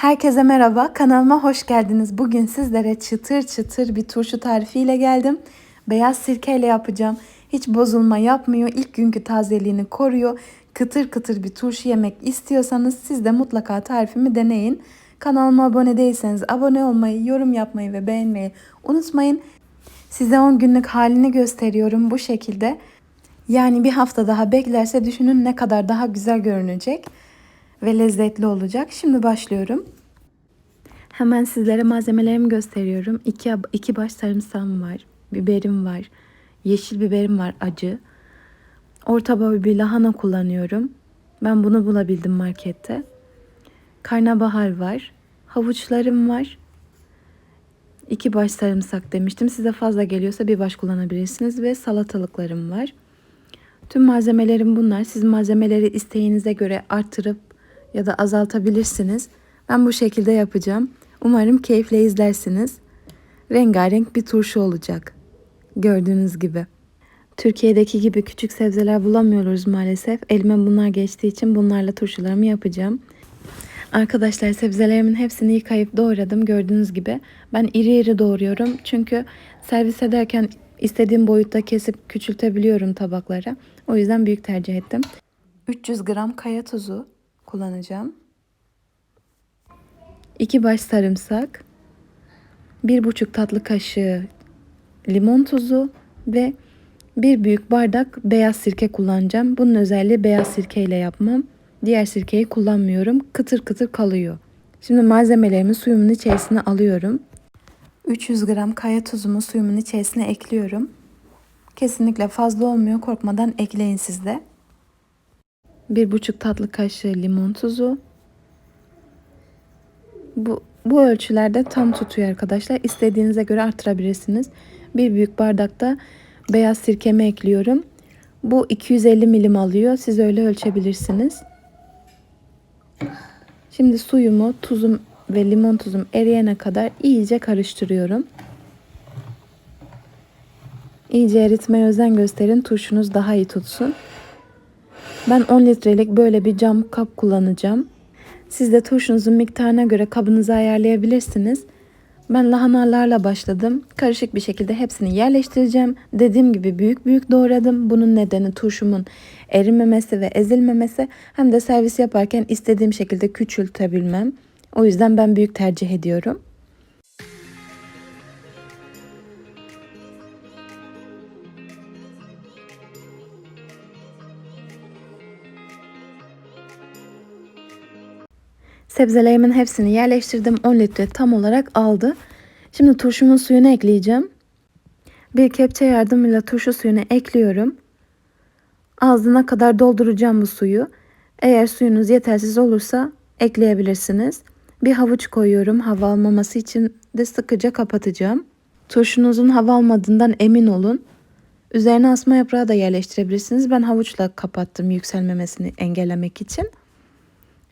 Herkese merhaba, kanalıma hoş geldiniz. Bugün sizlere çıtır çıtır bir turşu tarifiyle geldim. Beyaz sirkeyle yapacağım. Hiç bozulma yapmıyor, ilk günkü tazeliğini koruyor. Kıtır kıtır bir turşu yemek istiyorsanız siz de mutlaka tarifimi deneyin. Kanalıma abone değilseniz abone olmayı, yorum yapmayı ve beğenmeyi unutmayın. Size 10 günlük halini gösteriyorum bu şekilde. Yani bir hafta daha beklerse düşünün ne kadar daha güzel görünecek ve lezzetli olacak. Şimdi başlıyorum. Hemen sizlere malzemelerimi gösteriyorum. İki, iki baş sarımsağım var. Biberim var. Yeşil biberim var acı. Orta boy bir lahana kullanıyorum. Ben bunu bulabildim markette. Karnabahar var. Havuçlarım var. İki baş sarımsak demiştim. Size fazla geliyorsa bir baş kullanabilirsiniz. Ve salatalıklarım var. Tüm malzemelerim bunlar. Siz malzemeleri isteğinize göre artırıp ya da azaltabilirsiniz. Ben bu şekilde yapacağım. Umarım keyifle izlersiniz. Rengarenk bir turşu olacak. Gördüğünüz gibi. Türkiye'deki gibi küçük sebzeler bulamıyoruz maalesef. Elime bunlar geçtiği için bunlarla turşularımı yapacağım. Arkadaşlar sebzelerimin hepsini yıkayıp doğradım gördüğünüz gibi. Ben iri iri doğruyorum çünkü servis ederken istediğim boyutta kesip küçültebiliyorum tabaklara. O yüzden büyük tercih ettim. 300 gram kaya tuzu kullanacağım. 2 baş sarımsak, 1,5 tatlı kaşığı limon tuzu ve bir büyük bardak beyaz sirke kullanacağım. Bunun özelliği beyaz sirke ile yapmam. Diğer sirkeyi kullanmıyorum. Kıtır kıtır kalıyor. Şimdi malzemelerimi suyumun içerisine alıyorum. 300 gram kaya tuzumu suyumun içerisine ekliyorum. Kesinlikle fazla olmuyor. Korkmadan ekleyin siz de. 1,5 tatlı kaşığı limon tuzu. Bu, bu ölçülerde tam tutuyor arkadaşlar. İstediğinize göre artırabilirsiniz. Bir büyük bardakta beyaz sirkemi ekliyorum. Bu 250 milim alıyor. Siz öyle ölçebilirsiniz. Şimdi suyumu, tuzum ve limon tuzum eriyene kadar iyice karıştırıyorum. İyice eritmeye özen gösterin. Turşunuz daha iyi tutsun. Ben 10 litrelik böyle bir cam kap kullanacağım. Siz de turşunuzun miktarına göre kabınızı ayarlayabilirsiniz. Ben lahanalarla başladım. Karışık bir şekilde hepsini yerleştireceğim. Dediğim gibi büyük büyük doğradım. Bunun nedeni turşumun erimemesi ve ezilmemesi hem de servis yaparken istediğim şekilde küçültebilmem. O yüzden ben büyük tercih ediyorum. Sebzelerimin hepsini yerleştirdim. 10 litre tam olarak aldı. Şimdi turşumun suyunu ekleyeceğim. Bir kepçe yardımıyla turşu suyunu ekliyorum. Ağzına kadar dolduracağım bu suyu. Eğer suyunuz yetersiz olursa ekleyebilirsiniz. Bir havuç koyuyorum hava almaması için de sıkıca kapatacağım. Turşunuzun hava almadığından emin olun. Üzerine asma yaprağı da yerleştirebilirsiniz. Ben havuçla kapattım yükselmemesini engellemek için.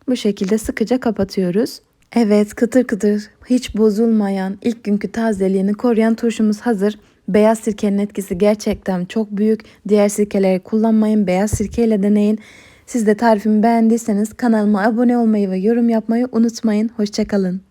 Bu şekilde sıkıca kapatıyoruz. Evet kıtır kıtır hiç bozulmayan ilk günkü tazeliğini koruyan turşumuz hazır. Beyaz sirkenin etkisi gerçekten çok büyük. Diğer sirkeleri kullanmayın. Beyaz sirkeyle deneyin. Siz de tarifimi beğendiyseniz kanalıma abone olmayı ve yorum yapmayı unutmayın. Hoşçakalın.